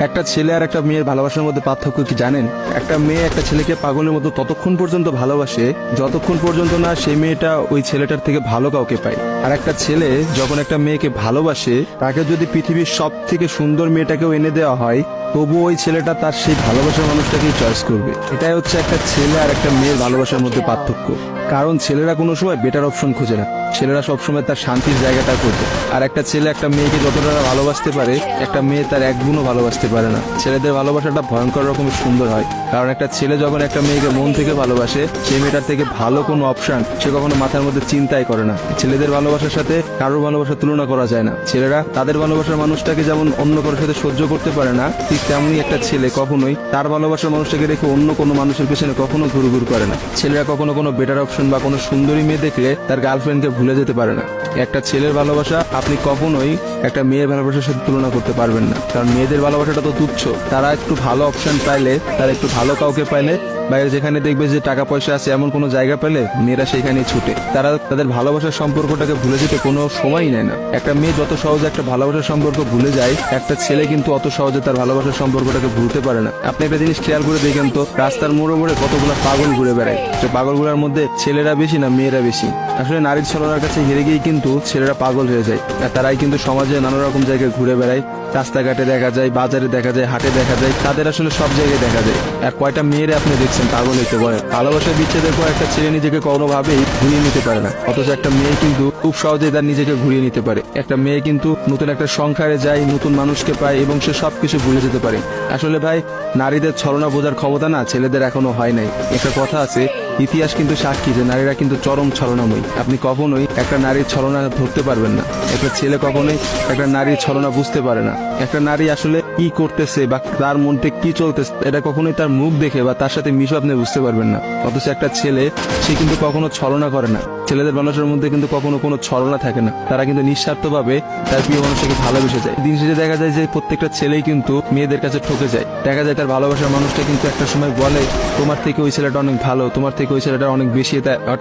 একটা ছেলে আর একটা মেয়ের ভালোবাসার মধ্যে পার্থক্য কি জানেন? একটা মেয়ে একটা ছেলেকে পাগলের মতো ততক্ষণ পর্যন্ত ভালোবাসে, যতক্ষণ পর্যন্ত না সেই মেয়েটা ওই ছেলেটার থেকে ভালো কাউকে পায়। আর একটা ছেলে যখন একটা মেয়েকে ভালোবাসে, তাকে যদি পৃথিবীর সব থেকে সুন্দর মেয়েটাকেও এনে দেওয়া হয়, তবু ওই ছেলেটা তার সেই ভালোবাসার মানুষটাকেই চয়েস করবে। এটাই হচ্ছে একটা ছেলে আর একটা মেয়ের ভালোবাসার মধ্যে পার্থক্য। কারণ ছেলেরা কোনো সময় বেটার অপশন খোঁজে না। ছেলেরা সবসময় তার শান্তির জায়গাটা খোঁজে। আর একটা ছেলে একটা মেয়েকে যতটা ভালোবাসতে পারে, একটা মেয়ে তার এক গুণও ভালোবাসতে পারে না। ছেলেদের ভালোবাসাটা ভয়ঙ্কর রকমের সুন্দর হয়। কারণ একটা ছেলে যখন একটা মেয়েকে মন থেকে ভালোবাসে সেই মেয়েটার থেকে ভালো কোনো অপশন সে কখনো মাথার মধ্যে চিন্তাই করে না। ছেলেদের ভালোবাসার সাথে কারোর ভালোবাসার তুলনা করা যায় না। ছেলেরা তাদের ভালোবাসার মানুষটাকে যেমন অন্য কারোর সাথে সহ্য করতে পারে না, ঠিক তেমনই একটা ছেলে কখনোই তার ভালোবাসার মানুষটাকে রেখে অন্য কোনো মানুষের পেছনে কখনো ঘুরু ঘুর করে না। ছেলেরা কখনো কোনো বেটার অপশন বা কোনো সুন্দরী মেয়ে দেখলে তার গার্লফ্রেন্ডকে ভুলে যেতে পারে না। একটা ছেলের ভালোবাসা আপনি কখনোই একটা মেয়ের ভালোবাসার সাথে তুলনা করতে পারবেন না। কারণ মেয়েদের ভালোবাসাটা তো তুচ্ছ। তারা একটু ভালো অপশন পাইলে, তারা একটু ভালো কাউকে পাইলে বাইরে যেখানে দেখবে যে টাকা পয়সা আছে এমন কোনো জায়গা পেলে, মেয়েরা সেখানেই ছুটে। তারা তাদের ভালোবাসার সম্পর্কটাকে ভুলে যেতে কোনো সময়ই নেয় না। একটা মেয়ে যত সহজে একটা ভালোবাসার সম্পর্ক ভুলে যায়, একটা ছেলে কিন্তু অত সহজে তার ভালোবাসার সম্পর্কটাকে ভুলতে পারে না। আপনি একটা জিনিস খেয়াল করে দেখেন তো, রাস্তার মোড়ে মোড়ে কতগুলো পাগল ঘুরে বেড়ায়। যে পাগলগুলোর মধ্যে ছেলেরা বেশি না মেয়েরা বেশি? আসলে নারীর ছলনার কাছে হেরে গিয়ে কিন্তু ছেলেরা পাগল হয়ে যায়। আর তারাই কিন্তু সমাজে নানা রকম জায়গায় ঘুরে বেড়ায়। রাস্তাঘাটে দেখা যায়, বাজারে দেখা যায়, হাটে দেখা যায়, তাদের আসলে সব জায়গায় দেখা যায়। আর কয়টা মেয়েরা আপনি দেখছেন পাগল হইতে পারে ভালোবাসার বিচ্ছেদের পর একটা ছেলে নিজেকে কোনোভাবেই ঘুরিয়ে নিতে পারে না। অথচ একটা মেয়ে কিন্তু খুব সহজে তার নিজেকে ঘুরিয়ে নিতে পারে। একটা মেয়ে কিন্তু নতুন একটা সংসারে যায়, নতুন মানুষকে পায় এবং সে সবকিছু ভুলে যেতে পারে। আসলে ভাই, নারীদের ছলনা বোঝার ক্ষমতা না ছেলেদের এখনও হয় নাই। একটা কথা আছে, ইতিহাস কিন্তু সাক্ষী যে নারীরা কিন্তু চরম ছলনাময়ী। আপনি কখনোই একটা নারীর ছলনা ধরতে পারবেন না। একটা ছেলে কখনোই একটা নারীর ছলনা বুঝতে পারে না। একটা নারী আসলে কি করতেছে বা তার মধ্যে কি চলতেছে, এটা কখনোই তার মুখ দেখে বা তার সাথে মিশে আপনি বুঝতে পারবেন না। অথচ একটা ছেলে, সে কিন্তু কখনো ছলনা করে না। ছেলেদের মানুষের মধ্যে কিন্তু কখনো কোনো ছলনা থাকে না। তারা কিন্তু নিঃস্বার্থভাবে তার প্রিয় মানুষকে ভালোবেসে যায়। দিন শেষে দেখা যায় যে প্রত্যেকটা ছেলেই কিন্তু মেয়েদের কাছে ঠকে যায়। দেখা যায় তার ভালোবাসার মানুষটা কিন্তু একটা সময় বলে, তোমার থেকে ওই ছেলেটা অনেক ভালো, তোমার থেকে ওই ছেলেটা অনেক বেশি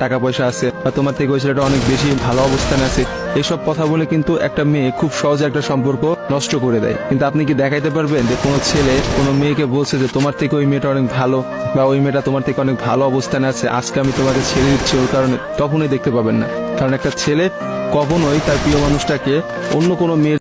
টাকা পয়সা আছে, বা তোমার থেকে ওই ছেলেটা অনেক বেশি ভালো অবস্থানে আছে। এসব কথা বলে কিন্তু একটা মেয়ে খুব সহজে একটা সম্পর্ক নষ্ট করে দেয়। কিন্তু আপনি কি দেখাইতে পারবেন যে কোনো ছেলে কোনো মেয়েকে বলছে যে, তোমার থেকে ওই মেয়েটা অনেক ভালো, বা, ওই মেয়েটা তোমার থেকে অনেক ভালো অবস্থানে আছে, আজকে আমি তোমাকে ছেড়ে দিচ্ছি। ওর কারণে তখনই দেখতে পাবেন না। কারণ একটা ছেলে কখনোই তার প্রিয় মানুষটাকে অন্য কোনো মেয়ের